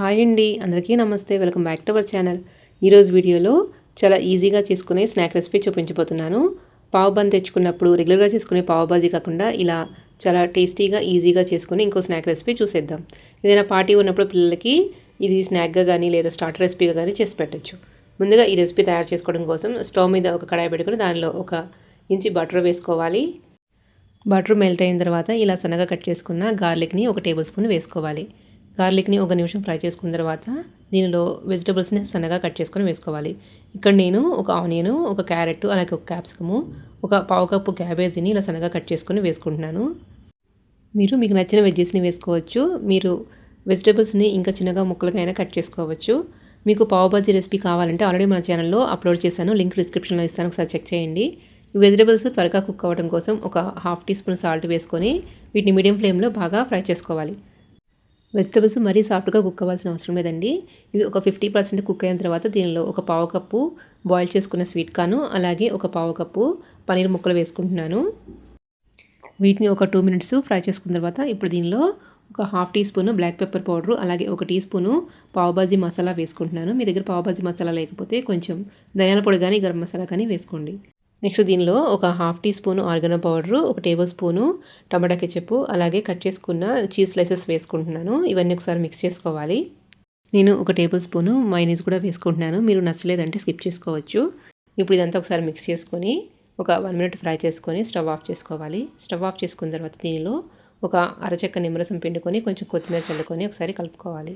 Hi అండి అందరికీ నమస్తే welcome back to our channel. ఈరోజు వీడియోలో చాలా ఈజీగా చేసుకునే స్నాక్ రెసిపీ చూపించబోతున్నాను. పావు బంద్ తెచ్చుకున్నప్పుడు రెగ్యులర్గా చేసుకునే పావు బాజీ కాకుండా ఇలా చాలా టేస్టీగా ఈజీగా చేసుకుని ఇంకో స్నాక్ రెసిపీ చూసేద్దాం. ఏదైనా పార్టీ ఉన్నప్పుడు పిల్లలకి ఇది స్నాక్గా కానీ లేదా స్టార్టర్ రెసిపీగా కానీ చేసి పెట్టచ్చు. ముందుగా ఈ రెసిపీ తయారు చేసుకోవడం కోసం స్టవ్ మీద ఒక కడాయి పెట్టుకుని దానిలో ఒక ఇంచి బటర్ వేసుకోవాలి. బటర్ మెల్ట్ అయిన తర్వాత ఇలా సన్నగా కట్ చేసుకున్న గార్లిక్ని ఒక టేబుల్ స్పూన్ వేసుకోవాలి. గార్లిక్ని ఒక నిమిషం ఫ్రై చేసుకున్న తర్వాత దీనిలో వెజిటబుల్స్ని సన్నగా కట్ చేసుకొని వేసుకోవాలి. ఇక్కడ నేను ఒక ఆనియన్ ఒక క్యారెట్ అలాగే ఒక క్యాప్సికము ఒక పావు కప్పు క్యాబేజీని ఇలా సన్నగా కట్ చేసుకొని వేసుకుంటున్నాను. మీరు మీకు నచ్చిన వెజ్జెస్ని వేసుకోవచ్చు. మీరు వెజిటబుల్స్ని ఇంకా చిన్నగా ముక్కలుగా కట్ చేసుకోవచ్చు. మీకు పావు బజ్జీ రెసిపీ కావాలంటే ఆల్రెడీ మన ఛానల్లో అప్లోడ్ చేశాను. లింక్ డిస్క్రిప్షన్లో ఇస్తాను. ఒకసారి చెక్ చేయండి. ఈ వెజిటబుల్స్ త్వరగా కుక్ అవ్వడం కోసం ఒక హాఫ్ టీ స్పూన్ సాల్ట్ వేసుకొని వీటిని మీడియం ఫ్లేమ్లో బాగా ఫ్రై చేసుకోవాలి. వెజిటబుల్స్ మరీ సాఫ్ట్గా కుక్ అవ్వాల్సిన అవసరం లేదండి. ఇవి ఒక ఫిఫ్టీ పర్సెంట్ కుక్ అయిన తర్వాత దీనిలో ఒక పావు కప్పు బాయిల్ చేసుకున్న స్వీట్ కాను అలాగే ఒక పావు కప్పు పనీర్ ముక్కలు వేసుకుంటున్నాను. వీటిని ఒక టూ మినిట్స్ ఫ్రై చేసుకున్న తర్వాత ఇప్పుడు దీనిలో ఒక half teaspoon black pepper powder అలాగే ఒక టీ స్పూను పావుబాజీ మసాలా వేసుకుంటున్నాను. మీ దగ్గర పావుబాజీ మసాలా లేకపోతే కొంచెం ధనియాల పొడి కానీ గరం మసాలా కానీ వేసుకోండి. నెక్స్ట్ దీనిలో ఒక half teaspoon oregano powder ఒక టేబుల్ స్పూను టమాటా కెచప్ అలాగే కట్ చేసుకున్న చీజ్ స్లైసెస్ వేసుకుంటున్నాను. ఇవన్నీ ఒకసారి మిక్స్ చేసుకోవాలి. నేను ఒక టేబుల్ స్పూను మైనీస్ కూడా వేసుకుంటున్నాను. మీరు నచ్చలేదంటే స్కిప్ చేసుకోవచ్చు. ఇప్పుడు ఇదంతా ఒకసారి మిక్స్ చేసుకొని ఒక వన్ మినిట్ ఫ్రై చేసుకొని స్టవ్ ఆఫ్ చేసుకోవాలి. స్టవ్ ఆఫ్ చేసుకున్న తర్వాత దీనిలో ఒక అరచెక్క నిమ్మరసం పిండుకొని కొంచెం కొత్తిమీర చల్లుకొని ఒకసారి కలుపుకోవాలి.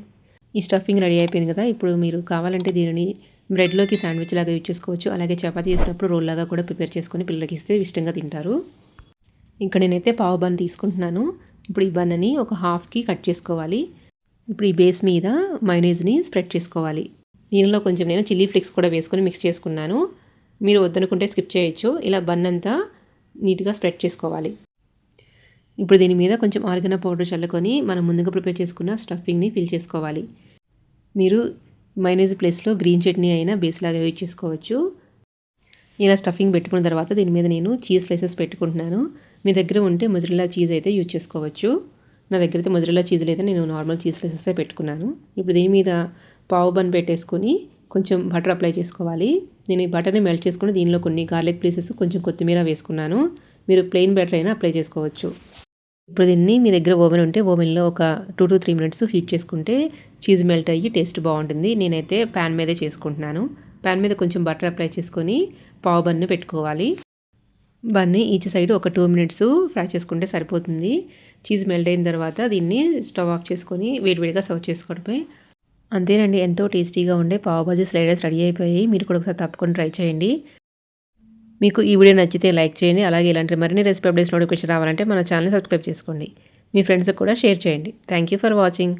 ఈ స్టఫింగ్ రెడీ అయిపోయింది కదా. ఇప్పుడు మీరు కావాలంటే దీనిని బ్రెడ్లోకి శాండ్విచ్ లాగా యూజ్ చేసుకోవచ్చు. అలాగే చపాతీ చేసినప్పుడు రోల్ లాగా కూడా ప్రిపేర్ చేసుకొని పిల్లలకి ఇస్తే ఇష్టంగా తింటారు. ఇక్కడ నేనైతే పావు బన్ తీసుకుంటున్నాను. ఇప్పుడు ఈ బన్నని ఒక హాఫ్కి కట్ చేసుకోవాలి. ఇప్పుడు ఈ బేస్ మీద మైనీస్ని స్ప్రెడ్ చేసుకోవాలి. దీనిలో కొంచెం నేను చిల్లీ ఫ్లేక్స్ కూడా వేసుకొని మిక్స్ చేసుకున్నాను. మీరు వద్దనుకుంటే స్కిప్ చేయొచ్చు. ఇలా బన్ అంతా నీట్గా స్ప్రెడ్ చేసుకోవాలి. ఇప్పుడు దీని మీద కొంచెం ఆర్గన పౌడర్ చల్లుకొని మనం ముందుగా ప్రిపేర్ చేసుకున్న స్టఫింగ్ని ఫిల్ చేసుకోవాలి. మీరు మైనీస్ ప్లేస్లో గ్రీన్ చట్నీ అయినా బేస్ లాగా యూజ్ చేసుకోవచ్చు. ఇలా స్టఫింగ్ పెట్టుకున్న తర్వాత దీని మీద నేను చీజ్ స్లైసెస్ పెట్టుకుంటున్నాను. మీ దగ్గర ఉంటే మొజరిల్లా చీజ్ అయితే యూజ్ చేసుకోవచ్చు. నా దగ్గర అయితే మొజరిల్లా చీజ్ అయితే నేను నార్మల్ చీజ్ స్లైసెస్ పెట్టుకున్నాను. ఇప్పుడు దీని మీద పావు బన్ పెట్టేసుకొని కొంచెం బటర్ అప్లై చేసుకోవాలి. నేను ఈ బటర్ని మెల్ట్ చేసుకుని దీనిలో కొన్ని గార్లిక్ పీసెస్ కొంచెం కొత్తిమీర వేసుకున్నాను. మీరు ప్లెయిన్ బటర్ అయినా అప్లై చేసుకోవచ్చు. ఇప్పుడు దీన్ని మీ దగ్గర ఓవెన్ ఉంటే ఓవెన్లో ఒక two to three minutes heat చేసుకుంటే చీజ్ మెల్ట్ అయ్యి టేస్ట్ బాగుంటుంది. నేనైతే ప్యాన్ మీదే చేసుకుంటున్నాను. ప్యాన్ మీద కొంచెం బటర్ అప్లై చేసుకొని పావు బన్ను పెట్టుకోవాలి. బన్ని ఈచ్ సైడ్ ఒక టూ మినిట్స్ ఫ్రై చేసుకుంటే సరిపోతుంది. చీజ్ మెల్ట్ అయిన తర్వాత దీన్ని స్టవ్ ఆఫ్ చేసుకొని వేడివేడిగా సర్వ్ చేసుకోవడమే. అంతేనండి ఎంతో టేస్టీగా ఉండే పావుబాజీ స్లైడర్స్ రెడీ అయిపోయాయి. మీరు కూడా ఒకసారి తప్పకుండా ట్రై చేయండి. మీకు ఈ వీడియో నచ్చితే లైక్ చేయండి అలాగే ఇలాంటి మరిన్ని రెసిపీ అప్డేట్స్ నోటిఫికేషన్ రావాలంటే మన ఛానల్ సబ్స్క్రైబ్ చేసుకోండి. మీ ఫ్రెండ్స్కి కూడా షేర్ చేయండి. Thank you for watching